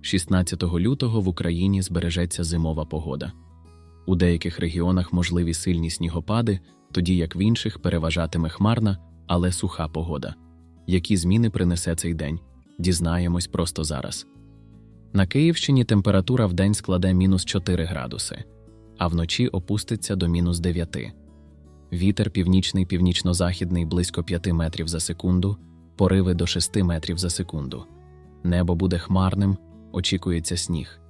16 лютого в Україні збережеться зимова погода. У деяких регіонах можливі сильні снігопади, тоді як в інших переважатиме хмарна, але суха погода. Які зміни принесе цей день? Дізнаємось просто зараз. На Київщині температура в день складе мінус 4 градуси, а вночі опуститься до мінус 9. Вітер північний північно-західний близько 5 метрів за секунду, пориви до 6 метрів за секунду. Небо буде хмарним, очікується сніг.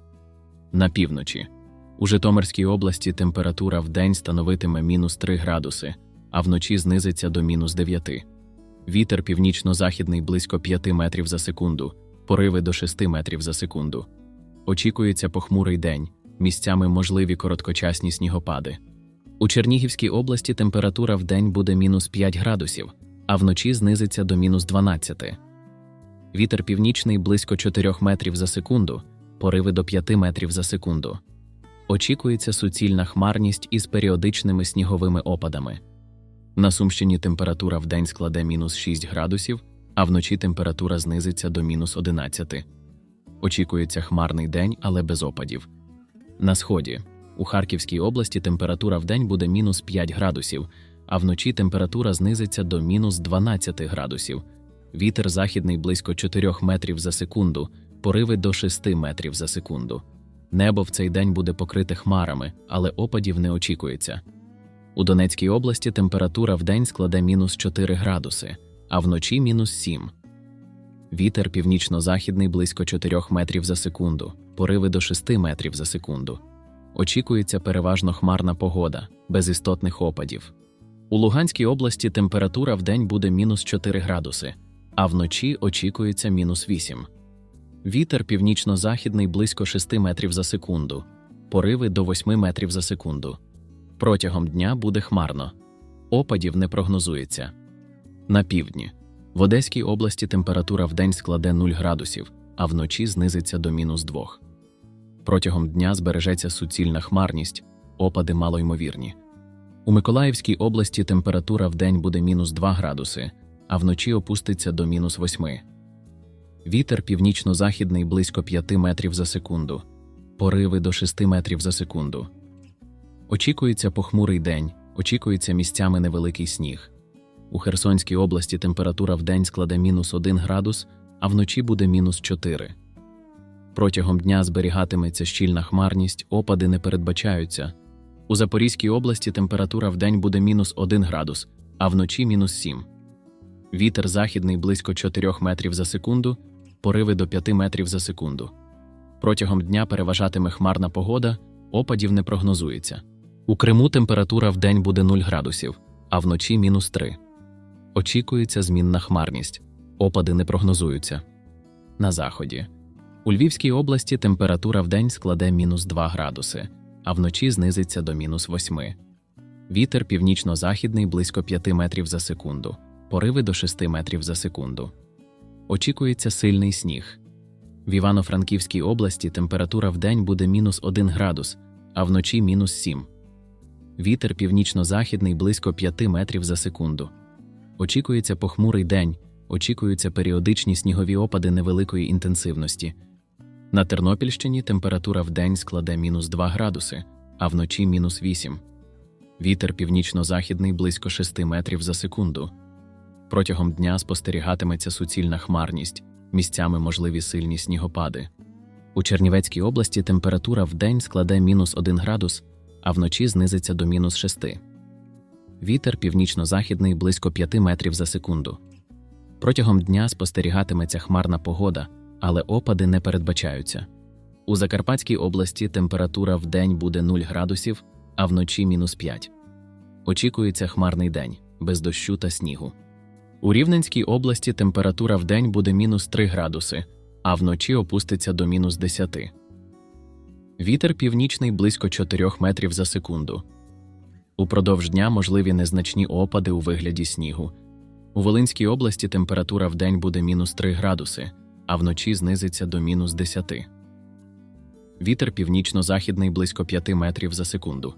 На півночі. У Житомирській області температура в день становитиме мінус 3 градуси, а вночі знизиться до мінус 9. Вітер північно-західний близько 5 метрів за секунду, пориви до 6 метрів за секунду. Очікується похмурий день, місцями можливі короткочасні снігопади. У Чернігівській області температура в день буде мінус 5 градусів, а вночі знизиться до мінус 12. Вітер північний близько 4 метрів за секунду, пориви до 5 метрів за секунду. Очікується суцільна хмарність із періодичними сніговими опадами. На Сумщині температура в день складе мінус 6 градусів, а вночі температура знизиться до мінус 11. Очікується хмарний день, але без опадів. На сході у Харківській області температура в день буде мінус 5 градусів, а вночі температура знизиться до мінус 12 градусів. Вітер західний близько 4 метрів за секунду, пориви до 6 метрів за секунду. Небо в цей день буде покрите хмарами, але опадів не очікується. У Донецькій області температура в день складе мінус 4 градуси, а вночі мінус 7. Вітер північно-західний близько 4 метрів за секунду, пориви до 6 метрів за секунду. Очікується переважно хмарна погода, без істотних опадів. У Луганській області температура в день буде мінус 4 градуси, а вночі очікується мінус 8. Вітер північно-західний близько 6 метрів за секунду, пориви до 8 метрів за секунду. Протягом дня буде хмарно. Опадів не прогнозується. На півдні. В Одеській області температура в день складе 0 градусів, а вночі знизиться до мінус 2. Протягом дня збережеться суцільна хмарність, опади малоймовірні. У Миколаївській області температура в день буде мінус 2 градуси, а вночі опуститься до мінус 8. Вітер північно-західний близько 5 метрів за секунду, пориви до 6 метрів за секунду. Очікується похмурий день, очікується місцями невеликий сніг. У Херсонській області температура в день складе мінус 1 градус, а вночі буде мінус 4. Протягом дня зберігатиметься щільна хмарність, опади не передбачаються. У Запорізькій області температура в день буде мінус 1 градус, а вночі мінус 7. Вітер західний близько 4 метрів за секунду, пориви до 5 метрів за секунду. Протягом дня переважатиме хмарна погода, опадів не прогнозується. У Криму температура в день буде 0 градусів, а вночі мінус 3. Очікується змінна хмарність, опади не прогнозуються. На заході. У Львівській області температура в день складе мінус 2 градуси, а вночі знизиться до мінус 8. Вітер північно-західний близько 5 метрів за секунду, пориви до 6 метрів за секунду. Очікується сильний сніг. В Івано-Франківській області температура в день буде мінус 1 градус, а вночі мінус 7. Вітер північно-західний близько 5 метрів за секунду. Очікується похмурий день, очікуються періодичні снігові опади невеликої інтенсивності. На Тернопільщині температура в день складе мінус 2 градуси, а вночі мінус 8. Вітер північно-західний близько 6 метрів за секунду. Протягом дня спостерігатиметься суцільна хмарність, місцями можливі сильні снігопади. У Чернівецькій області температура в день складе мінус 1 градус, а вночі знизиться до мінус 6. Вітер північно-західний близько 5 метрів за секунду. Протягом дня спостерігатиметься хмарна погода, але опади не передбачаються. У Закарпатській області температура в день буде 0 градусів, а вночі мінус 5. Очікується хмарний день, без дощу та снігу. У Рівненській області температура в день буде мінус 3 градуси, а вночі опуститься до мінус 10. Вітер північний близько 4 метрів за секунду. Упродовж дня можливі незначні опади у вигляді снігу. У Волинській області температура в день буде мінус 3 градуси, а вночі знизиться до мінус 10. Вітер північно-західний близько 5 метрів за секунду.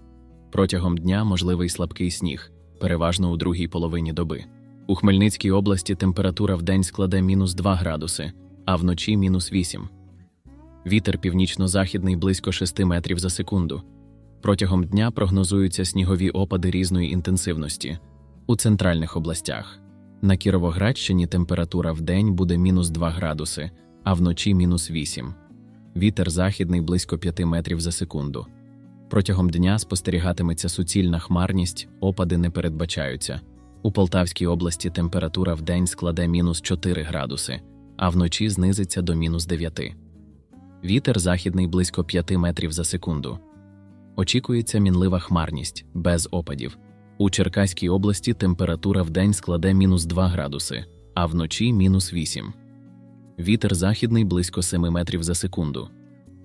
Протягом дня можливий слабкий сніг, переважно у другій половині доби. У Хмельницькій області температура в день складе мінус 2 градуси, а вночі мінус 8. Вітер північно-західний близько 6 метрів за секунду. Протягом дня прогнозуються снігові опади різної інтенсивності у центральних областях. На Кіровоградщині температура в день буде мінус 2 градуси, а вночі мінус 8. Вітер західний близько 5 метрів за секунду. Протягом дня спостерігатиметься суцільна хмарність, опади не передбачаються. У Полтавській області температура в день складе мінус 4 градуси, а вночі знизиться до мінус 9. Вітер західний близько 5 метрів за секунду. Очікується мінлива хмарність, без опадів. У Черкаській області температура в день складе мінус 2 градуси, а вночі мінус 8. Вітер західний близько 7 метрів за секунду.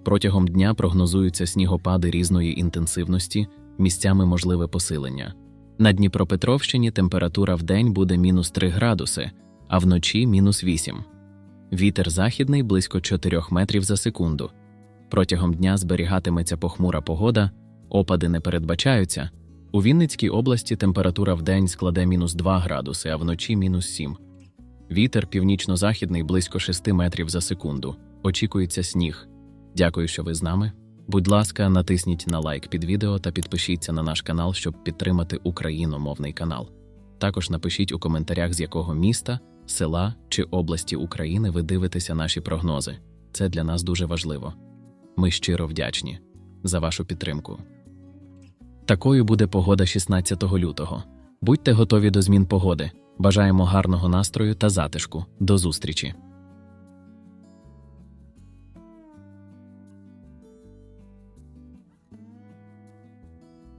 Протягом дня прогнозуються снігопади різної інтенсивності, місцями можливе посилення. На Дніпропетровщині температура в день буде мінус 3 градуси, а вночі мінус 8. Вітер західний близько 4 метрів за секунду. Протягом дня зберігатиметься похмура погода, опади не передбачаються. У Вінницькій області температура в день складе мінус 2 градуси, а вночі мінус 7. Вітер північно-західний близько 6 метрів за секунду. Очікується сніг. Дякую, що ви з нами. Будь ласка, натисніть на лайк під відео та підпишіться на наш канал, щоб підтримати україномовний канал. Також напишіть у коментарях, з якого міста, села чи області України ви дивитеся наші прогнози. Це для нас дуже важливо. Ми щиро вдячні за вашу підтримку. Такою буде погода 16 лютого. Будьте готові до змін погоди. Бажаємо гарного настрою та затишку. До зустрічі!